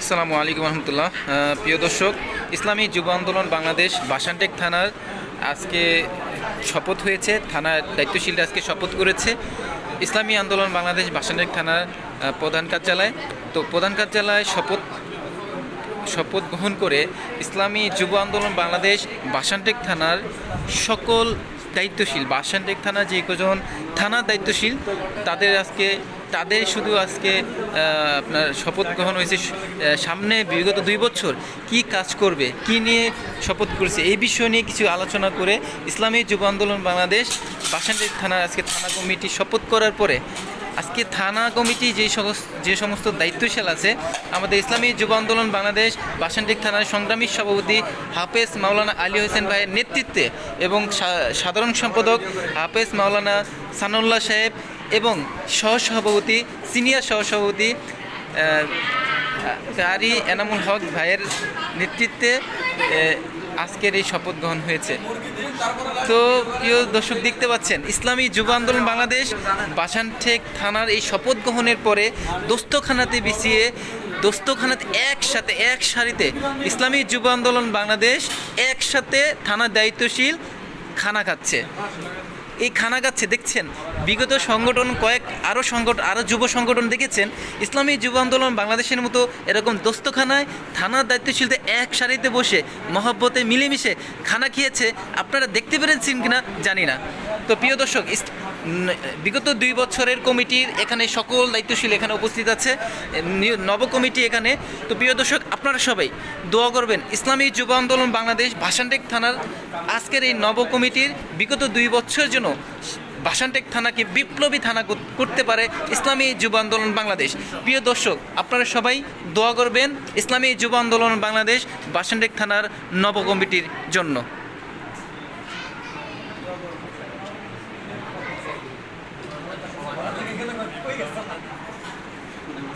আসসালামু আলাইকুম রহমতুল্লাহ। প্রিয় দর্শক, ইসলামী যুব আন্দোলন বাংলাদেশ বাসানটেক থানার আজকে শপথ হয়েছে, থানার দায়িত্বশীলরা আজকে শপথ করেছে। ইসলামী আন্দোলন বাংলাদেশ বাসানটেক থানার প্রধান কার্যালয়। তো প্রধান কার্যালয় শপথ শপথ গ্রহণ করে ইসলামী যুব আন্দোলন বাংলাদেশ বাসানটেক থানার সকল দায়িত্বশীল। বাসান্তিক থানা যে কজন থানা দায়িত্বশীল, তাদের আজকে, তাদের শুধু আজকে আপনার শপথ গ্রহণ হয়েছে সামনে বিগত দুই বছর কি কাজ করবে, কি নিয়ে শপথ করেছে, এই বিষয় নিয়ে কিছু আলোচনা করে ইসলামী যুব আন্দোলন বাংলাদেশ বাসানটেক থানার আজকে থানা কমিটি শপথ করার পরে আজকে থানা কমিটি যে যে সমস্ত দায়িত্বশীল আছে, আমাদের ইসলামী যুব আন্দোলন বাংলাদেশ, বাসানটিক থানার সংগ্রামী সভাপতি হাফেজ মাওলানা আলী হোসেন ভাইয়ের নেতৃত্বে এবং সাধারণ সম্পাদক হাফেজ মাওলানা সানুল্লাহ সাহেব এবং সহসভাপতি, সিনিয়র সহসভাপতি কারি এনামুল হক ভাইয়ের নেতৃত্বে আজকের এই শপথ গ্রহণ হয়েছে। তো প্রিয় দর্শক, দেখতে পাচ্ছেন, ইসলামী যুব আন্দোলন বাংলাদেশ বাসানঠেক থানার এই শপথ গ্রহণের পরে দোস্তখানাতে বিছিয়ে, দোস্তখানাতে একসাথে, এক সারিতে ইসলামী যুব আন্দোলন বাংলাদেশ একসাথে থানার দায়িত্বশীল খানা খাচ্ছে। এই খানা গাছে দেখছেন? বিগত সংগঠন কয়েক আরও সংগঠন আরও যুব সংগঠন দেখেছেন। ইসলামী যুব আন্দোলন বাংলাদেশের মতো এরকম দোস্তখানায় থানার দায়িত্বশীলদের এক সারিতে বসে মহব্বতে মিলেমিশে খানা খেয়েছে। আপনারা দেখতে পেরেছেন কিনা জানি না। তো প্রিয় দর্শক বিগত দুই বছরের কমিটির এখানে সকল দায়িত্বশীল এখানে উপস্থিত আছে নব কমিটি এখানে। তো প্রিয় দর্শক, আপনারা সবাই দোয়া করবেন, ইসলামী যুব আন্দোলন বাংলাদেশ ভাষানটেক থানার আজকের এই নব কমিটির বিগত দুই বছরের জন্য ভাষানটেক থানাকে বিপ্লবী থানা করতে পারে ইসলামী যুব আন্দোলন বাংলাদেশ। প্রিয় দর্শক, আপনারা সবাই দোয়া করবেন, ইসলামী যুব আন্দোলন বাংলাদেশ ভাষানটেক থানার নব কমিটির জন্য।